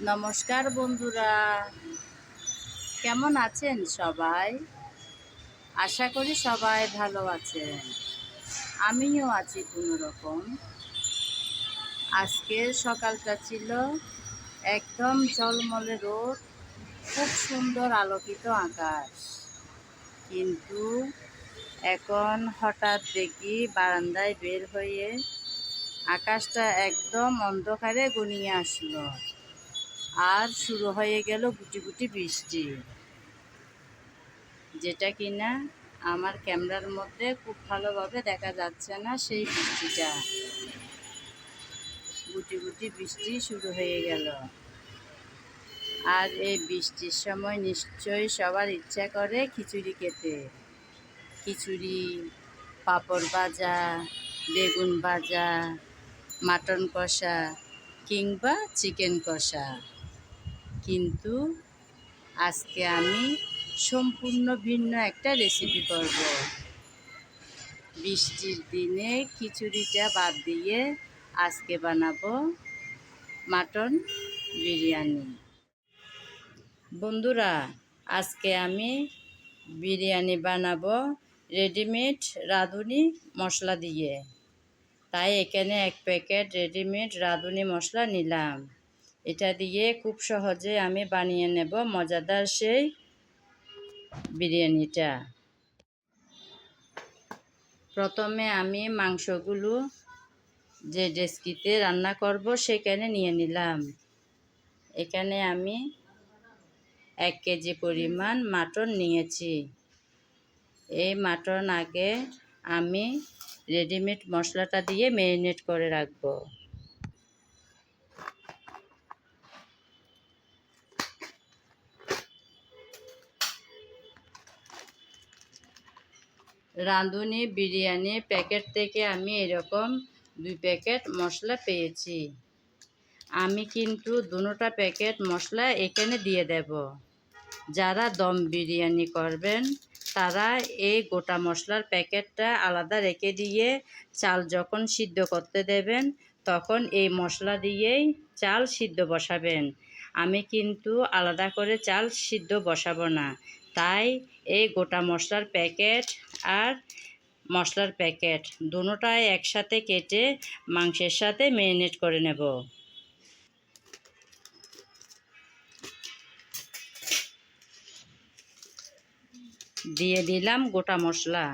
নমস্কার বন্ধুরা। কেমন আছেন সবাই? আশা করি সবাই ভালো আছেন। আমিও আছি কোনো রকম। আজকে সকালটা ছিল একদম ঝলমলে রোদ, খুব সুন্দর আলোকিত আকাশ। কিন্তু এখন হঠাৎ দেখি বারান্দায় বের হয়ে আকাশটা একদম অন্ধকারে গুনিয়ে আসলো। আর শুরু হয়ে গেল গুটি গুটি বৃষ্টি। যেটা কিনা আমার ক্যামেরার মধ্যে খুব ভালোভাবে দেখা যাচ্ছে না সেই বৃষ্টিটা। গুটি গুটি বৃষ্টি শুরু হয়ে গেল। আর এই বৃষ্টির সময় নিশ্চয়ই সবার ইচ্ছা করে খিচুড়ি খেতে। খিচুড়ি, পাঁপড় ভাজা, বেগুন ভাজা, মাটন কষা কিংবা চিকেন কষা। কিন্তু আজকে আমি সম্পূর্ণ ভিন্ন একটা রেসিপি করব। বৃষ্টির দিনে খিচুড়িটা বাদ দিয়ে আজকে বানাবো মাটন বিরিয়ানি। বন্ধুরা, আজকে আমি বিরিয়ানি বানাবো রেডিমেড রাঁধুনি মশলা দিয়ে। তাই এখানে এক প্যাকেট রেডিমেড রাঁধুনি মশলা নিলাম। এটা দিয়ে খুব সহজে আমি বানিয়ে নেব মজাদার সেই বিরিয়ানিটা। প্রথমে আমি মাংসগুলো যে ডেস্কিতে রান্না করব সেখানে নিয়ে নিলাম। এখানে আমি এক কেজি পরিমাণ মাটন নিয়েছি। এই মাটন আগে আমি রেডিমেড মশলাটা দিয়ে ম্যারিনেট করে রাখব। রাঁধুনি বিরিয়ানি প্যাকেট থেকে আমি এরকম দুই প্যাকেট মশলা পেয়েছি। আমি কিন্তু দুটা প্যাকেট মশলা এখানে দিয়ে দেব। যারা দম বিরিয়ানি করবেন, তারা এই গোটা মশলার প্যাকেটটা আলাদা রেখে দিয়ে চাল যখন সিদ্ধ করতে দেবেন, তখন এই মশলা দিয়েই চাল সিদ্ধ বসাবেন। আমি কিন্তু আলাদা করে চাল সিদ্ধ বসাবো না। তাই এই গোটা মশলার প্যাকেট আর মশলার প্যাকেট দুটোটাই একসাথে কেটে মাংসের সাথে ম্যারিনেট করে নেব। দিয়ে দিলাম গোটা মশলা।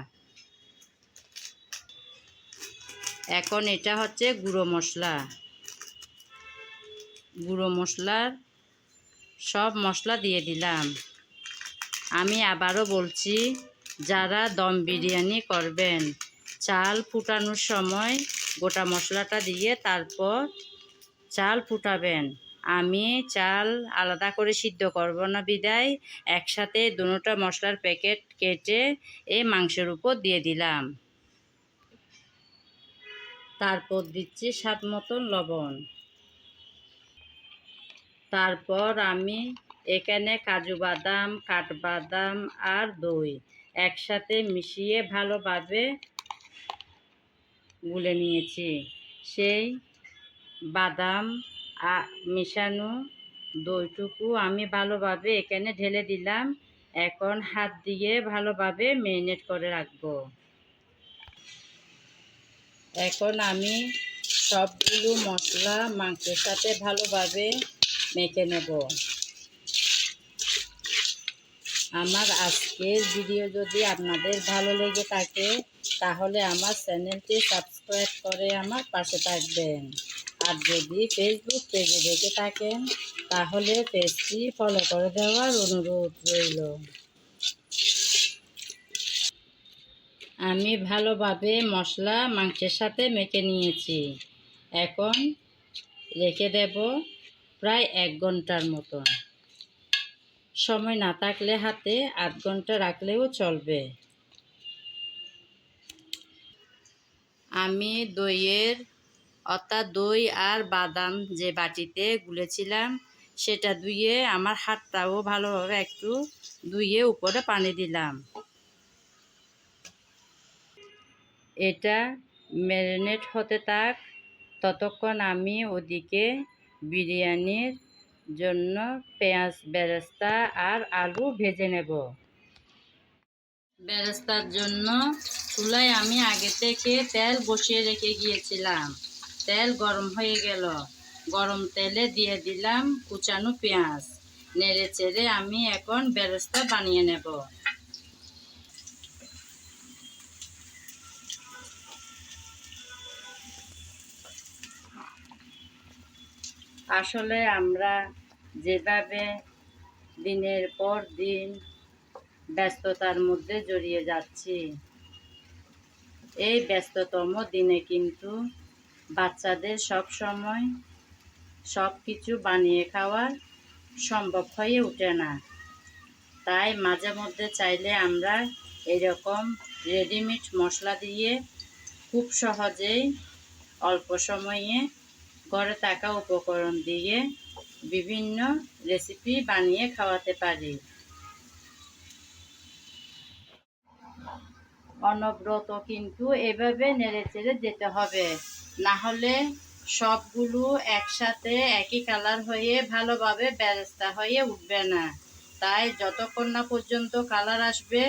এখন এটা হচ্ছে গুঁড়ো মশলা। গুঁড়ো মশলার সব মশলা দিয়ে দিলাম। আমি আবারও বলছি, যারা দম বিরিয়ানি করবেন, চাল ফুটানোর সময় গোটা মশলাটা দিয়ে তারপর চাল ফুটাবেন। আমি চাল আলাদা করে সিদ্ধ করব না বিদায়, একসাথে দুটা মশলার প্যাকেট কেটে এই মাংসের উপর দিয়ে দিলাম। তারপর দিচ্ছি স্বাদ মতন লবণ। তারপর আমি এখানে কাজু বাদাম, কাঠবাদাম আর দই একসাথে মিশিয়ে ভালোভাবে গুলে নিয়েছি। সেই বাদাম মিশানো দইটুকু আমি ভালোভাবে এখানে ঢেলে দিলাম। এখন হাত দিয়ে ভালোভাবে ম্যারিনেট করে রাখব। এখন আমি সবগুলো মশলা মাংসের সাথে ভালোভাবে মেখে নেব। আমার আজকের ভিডিও যদি আপনাদের ভালো লেগে থাকে, তাহলে আমার চ্যানেলটি সাবস্ক্রাইব করে আমার পাশে থাকবেন। আর যদি ফেসবুক পেজে দেখে থাকেন, তাহলে পেজটি ফলো করে দেওয়ার অনুরোধ রইল। আমি ভালোভাবে মশলা মাংসের সাথে মেখে নিয়েছি। এখন রেখে দেব প্রায় এক ঘণ্টার মতন। সময় না থাকলে হাতে আধ ঘণ্টা রাখলেও চলবে। আমি দইয়ের অর্থাৎ দই আর বাদাম যে বাটিতে গুলেছিলাম, সেটা ধুয়ে আমার হাতটাও ভালোভাবে একটু ধুয়ে উপরে পানি দিলাম। এটা ম্যারিনেট হতে থাক। ততক্ষণ আমি ওদিকে বিরিয়ানির জন্য পেঁয়াজ, বেরেস্তা আর আলু ভেজে নেব। বেরেস্তার জন্য চুলায় আমি আগে থেকে তেল বসিয়ে রেখে গিয়েছিলাম। তেল গরম হয়ে গেল। গরম তেলে দিয়ে দিলাম কুচানো পেঁয়াজ। নেড়ে চেড়ে আমি এখন বেরেস্তা বানিয়ে নেব। আসলে আমরা যেভাবে দিনের পর দিন ব্যস্ততার মধ্যে জড়িয়ে যাচ্ছি, এই ব্যস্ততম দিনে কিন্তু বাচ্চাদের সব সময় সব কিছু বানিয়ে খাওয়া সম্ভব হয়ে ওঠে না। তাই মাঝে মধ্যে চাইলে আমরা এরকম রেডিমেড মশলা দিয়ে খুব সহজেই অল্প সময়ে ঘরে থাকা উপকরণ দিয়ে বিভিন্ন রেসিপি বানিয়ে খাওয়াতে পারি। অনব্রত কিন্তু এভাবে নেড়ে চেড়ে যেতে হবে। না হলে সবগুলো একসাথে একই কালার হয়ে ভালোভাবে ব্যবস্থা হয়ে উঠবে না। তাই যতক্ষণ না পর্যন্ত কালার আসবে,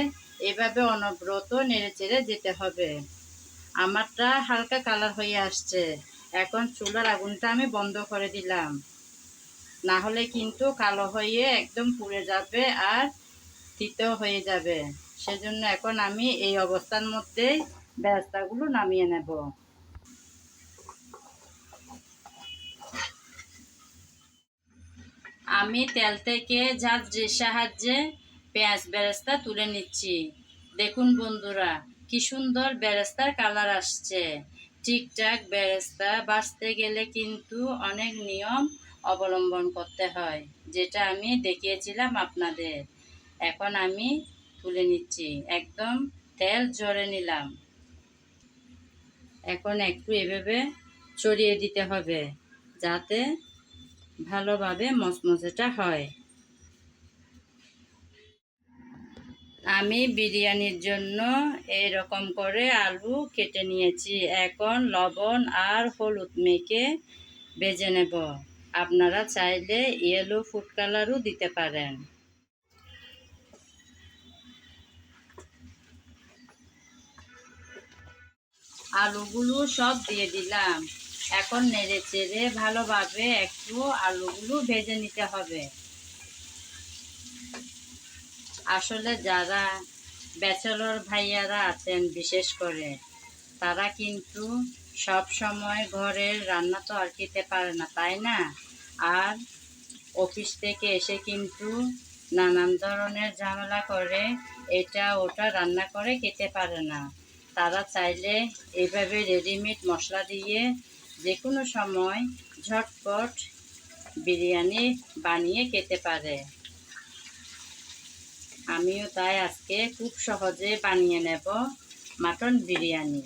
এভাবে অনব্রত নেড়ে চেড়ে যেতে হবে। আমারটা হালকা কালার হয়ে আসছে। এখন চুলার আগুনটা আমি বন্ধ করে দিলাম। না হলে কিন্তু কালো হয়ে একদম পুড়ে যাবে আর তিতো হয়ে যাবে। সেজন্য এখন আমি এই অবস্থার মধ্যেই ব্যবস্থাগুলো নামিয়ে নেব। আমি তেল থেকে ঝাঁঝরির সাহায্যে পেঁয়াজ বেরেস্তা তুলে নিচ্ছি। দেখুন বন্ধুরা, কি সুন্দর বেরেস্তার কালার আসছে। ঠিকঠাক বেরেস্তা বাঁচতে গেলে কিন্তু অনেক নিয়ম অবলম্বন করতে হয়, যেটা আমি দেখিয়েছিলাম আপনাদের। এখন আমি তুলে নিচ্ছি। একদম তেল জড়ে নিলাম। এখন একটু এভাবে ছড়িয়ে দিতে হবে, যাতে ভালোভাবে মচমচেটা হয়। আমি বিরিয়ানির জন্য এরকম করে আলু কেটে নিয়েছি। এখন লবণ আর হলুদ মেখে বেজে নেব। আপনারা চাইলে ইয়েলো ফুড কালারও দিতে পারেন। আলুগুলো সব দিয়ে দিলাম। এখন নেড়ে চেড়ে ভালোভাবে একটু আলুগুলো ভেজে নিতে হবে। আসলে যারা ব্যাচেলর ভাইয়ারা আছেন, বিশেষ করে, তারা কিন্তু সব সময় ঘরের রান্না তো আর খেতে পারে না, তাই না? আর অফিস থেকে এসে কিন্তু নানান ধরনের ঝামেলা করে, এটা ওটা রান্না করে খেতে পারে না। তারা চাইলে এইভাবে রেডিমেড মশলা দিয়ে যে কোনো সময় ঝটপট বিরিয়ানি বানিয়ে খেতে পারে। আমিও তাই আজকে খুব সহজে বানিয়ে নেব মাটন বিরিয়ানি।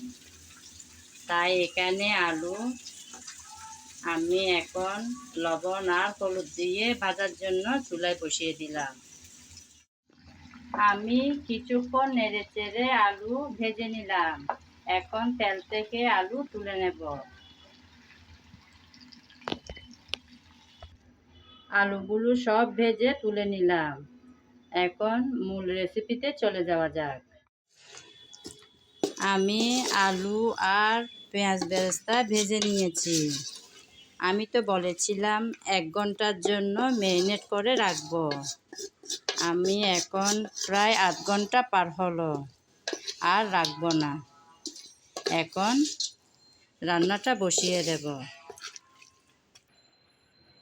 তাই এখানে আলু, আমি এখন লবণ আর হলুদ দিয়ে ভাজার জন্য চুলায় বসিয়ে দিলাম। আমি কিছুক্ষণ নেড়ে চেড়ে আলু ভেজে নিলাম। এখন তেল থেকে আলু তুলে নেব। আলুগুলো সব ভেজে তুলে নিলাম। এখন মূল রেসিপিতে চলে যাওয়া যাক। আমি আলু আর পেঁয়াজ বেরেস্তা ভেজে নিয়েছি। আমি তো বলেছিলাম এক ঘণ্টার জন্য ম্যারিনেট করে রাখব। আমি এখন প্রায় আধ ঘণ্টা পার হলো, আর রাখব না। এখন রান্নাটা বসিয়ে দেব।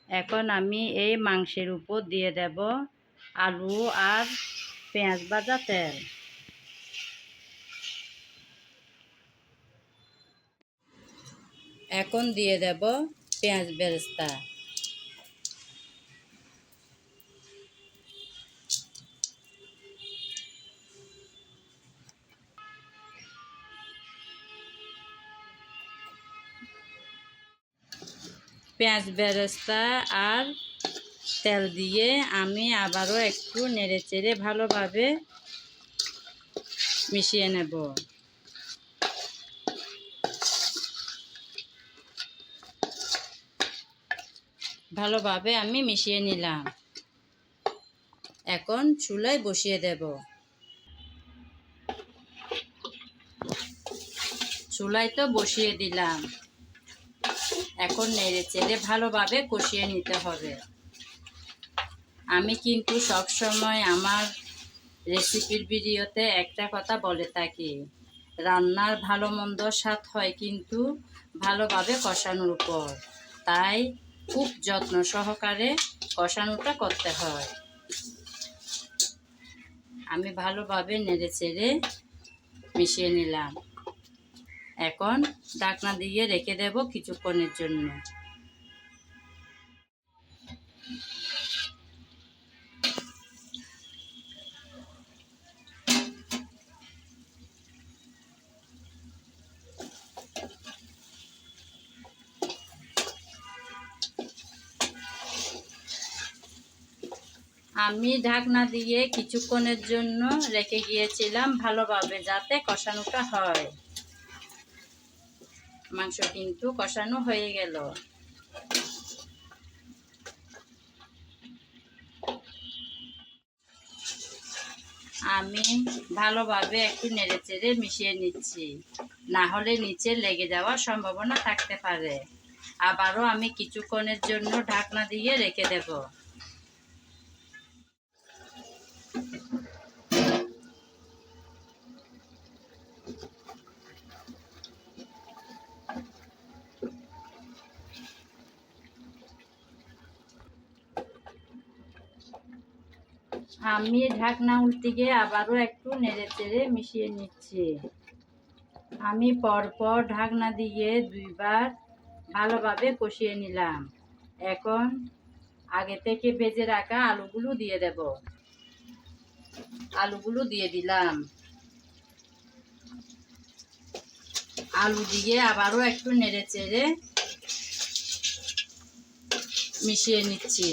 এখন আমি এই মাংসের উপর দিয়ে দেব আলু আর পেঁয়াজ ভাজা তেল। এখন দিয়ে দেব পেঁয়াজ বেরেস্তা। পেঁয়াজ বেরেস্তা আর তেল দিয়ে আমি আবারও একটু নেড়ে চেড়ে ভালোভাবে মিশিয়ে নেব। ভালোভাবে আমি মিশিয়ে নিলাম। এখন চুলায় বসিয়ে দেব। চুলায় তো বসিয়ে দিলাম। এখন নেড়ে চেড়ে ভালোভাবে কষিয়ে নিতে হবে। আমি কিন্তু সব সময় আমার রেসিপির ভিডিওতে একটা কথা বলে থাকি। রান্নার ভালো মন্দ স্বাদ হয় কিন্তু ভালোভাবে কষানোর উপর। তাই খুব যত্ন সহকারে কষানোটা করতে হয়। আমি ভালোভাবে নেড়ে চেড়ে মিশিয়ে নিলাম। এখন ডাকনা দিয়ে রেখে দেব কিছুক্ষণের জন্য। আমি ঢাকনা দিয়ে কিছুক্ষণের জন্য রেখে গিয়েছিলাম ভালোভাবে যাতে কষানোটা হয়। মাংস কিন্তু কষানো হয়ে গেল। আমি ভালোভাবে একটু নেড়ে চেড়ে মিশিয়ে নিচ্ছি। না হলে নিচে লেগে যাওয়ার সম্ভাবনা থাকতে পারে। আবারও আমি কিছুক্ষণের জন্য ঢাকনা দিয়ে রেখে দেব। আমি ঢাকনা উল্টে গিয়ে আবারও একটু নেড়ে চেড়ে মিশিয়ে নিচ্ছি। আমি পরপর ঢাকনা দিয়ে দুইবার ভালোভাবে কষিয়ে নিলাম। এখন আগে থেকে ভেজে রাখা আলুগুলো দিয়ে দেব। আলুগুলো দিয়ে দিলাম। আলু দিয়ে আবারও একটু নেড়ে চেড়ে মিশিয়ে নিচ্ছি।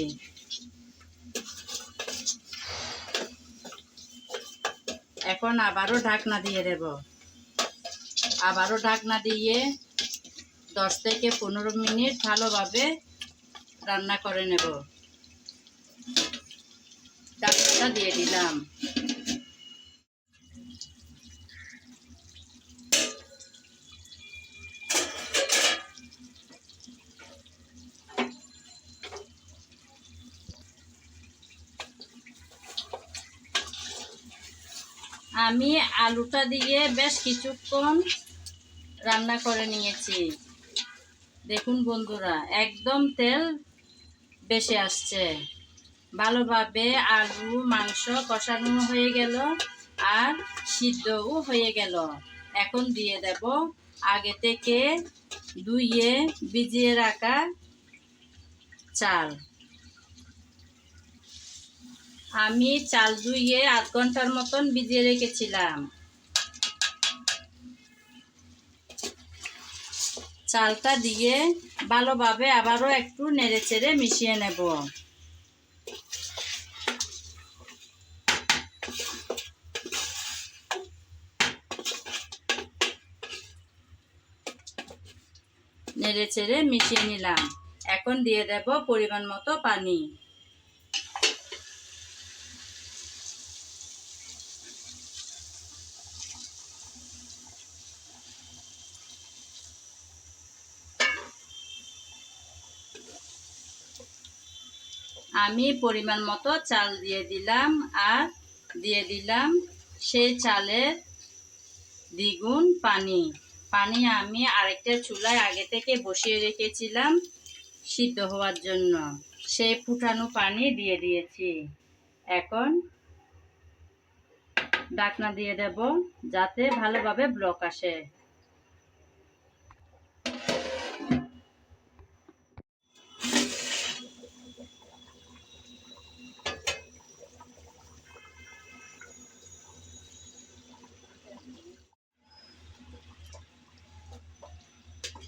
এখন আবারও ঢাকনা দিয়ে দেব। আবারও ঢাকনা দিয়ে দশ থেকে পনেরো মিনিট ভালোভাবে রান্না করে নেব। ঢাকনাটা দিয়ে দিলাম। আমি আলুটা দিয়ে বেশ কিছুক্ষণ রান্না করে নিয়েছি। দেখুন বন্ধুরা, একদম তেল বেশি আসছে। ভালোভাবে আলু, মাংস কষানো হয়ে গেল আর সিদ্ধও হয়ে গেল। এখন দিয়ে দেব আগে থেকে ধুইয়ে ভিজিয়ে রাখা চাল। আমি চাল ধুইয়ে আধ ঘণ্টার মতন ভিজিয়ে রেখেছিলাম। চালটা দিয়ে ভালোভাবে আবারও একটু নেড়ে চেড়ে মিশিয়ে নেব। নেড়ে চেড়ে মিশিয়ে নিলাম। এখন দিয়ে দেব পরিমাণ মতো পানি। আমি পরিমাণ মতো চাল দিয়ে দিলাম আর দিয়ে দিলাম সেই চালের দ্বিগুণ পানি। পানি আমি আরেকটা চুলায় আগে থেকে বসিয়ে রেখেছিলাম সিদ্ধ হওয়ার জন্য। সেই ফুটানো পানি দিয়ে দিয়েছি। এখন ডাকনা দিয়ে দেব যাতে ভালোভাবে ব্লক আসে।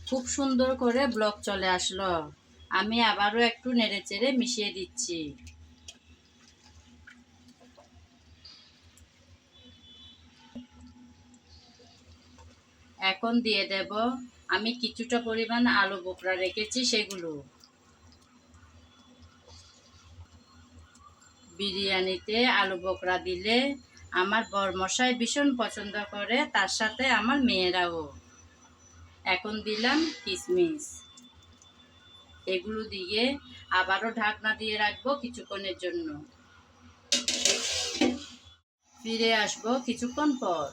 খুব সুন্দর করে ব্লক চলে আসলো। আমি আবারও একটু নেড়ে চেড়ে মিশিয়ে দিচ্ছি। এখন দিয়ে দেব আমি কিছুটা পরিমাণ আলু বোকরা রেখেছি সেগুলো। বিরিয়ানিতে আলু বোকরা দিলে আমার বরমশাই ভীষণ পছন্দ করে, তার সাথে আমার মেয়েরাও। এখন দিলাম কিশমিশ এগুলো দিয়ে আবারও ঢাকনা দিয়ে রাখব কিছুক্ষণের জন্য। ফিরে আসব কিছুক্ষণ পর।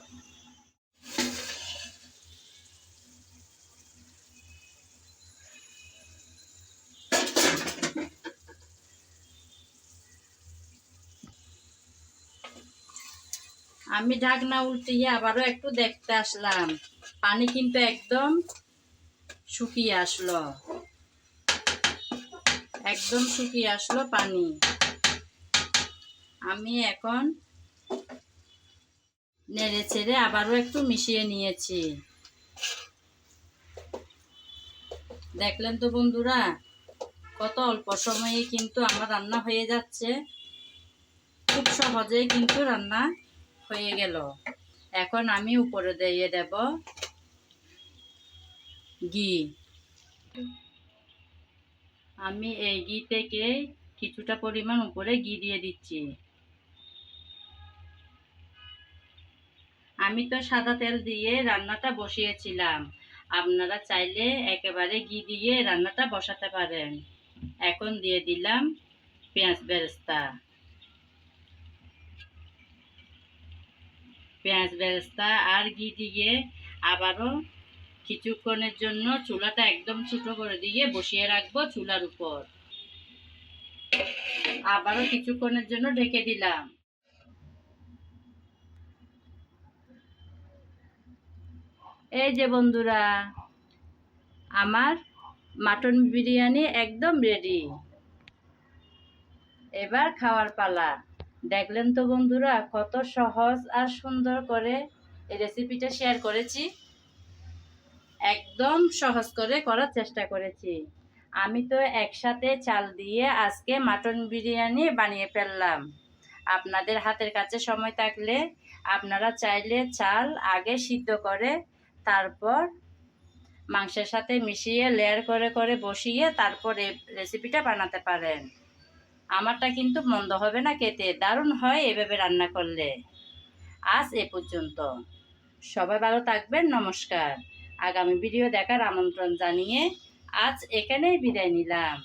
আমি ঢাকনা উল্টিয়ে আবারও একটু দেখতে আসলাম। পানি কিন্তু একদম শুকিয়ে আসলো। একদম শুকিয়ে আসলো পানি। আমি এখন নেড়ে ছেড়ে আবারও একটু মিশিয়ে নিয়েছি। দেখলেন তো বন্ধুরা, কত অল্প সময়ে কিন্তু আমার রান্না হয়ে যাচ্ছে। খুব সহজেই কিন্তু রান্না হয়ে গেল। এখন আমি উপরে দিয়ে দেব ঘি আমি এই ঘি থেকে কিছুটা পরিমাণ উপরে ঘি দিয়ে দিচ্ছি। আমি তো সাদা তেল দিয়ে রান্নাটা বসিয়েছিলাম। আপনারা চাইলে একেবারে ঘি দিয়ে রান্নাটা বসাতে পারেন। এখন দিয়ে দিলাম পেঁয়াজ বেরেস্তা। পেঁয়াজ বেরেস্তা আর ঘি দিয়ে আবারও কিছুক্ষণের জন্য চুলাটা একদম ছোট করে দিয়ে বসিয়ে রাখব চুলার উপর। আবারও কিছুক্ষণের জন্য ঢেকে দিলাম। এই যে বন্ধুরা, আমার মাটন বিরিয়ানি একদম রেডি এবার খাওয়ার পালা। দেখলেন তো বন্ধুরা, কত সহজ আর সুন্দর করে এই রেসিপিটা শেয়ার করেছি। একদম সহজ করে করার চেষ্টা করেছি। আমি তো একসাথে চাল দিয়ে আজকে মাটন বিরিয়ানি বানিয়ে ফেললাম। আপনাদের হাতের কাছে সময় থাকলে আপনারা চাইলে চাল আগে সিদ্ধ করে, তারপর মাংসের সাথে মিশিয়ে লেয়ার করে করে বসিয়ে তারপর রেসিপিটা বানাতে পারেন। আমারটা কিন্তু মন্দ হবে না খেতে, দারুণ হয় এভাবে রান্না করলে। আজ এ পর্যন্ত। সবাই ভালো থাকবেন, নমস্কার। আগামী ভিডিও দেখার আমন্ত্রণ জানিয়ে আজ এখানেই বিদায় নিলাম।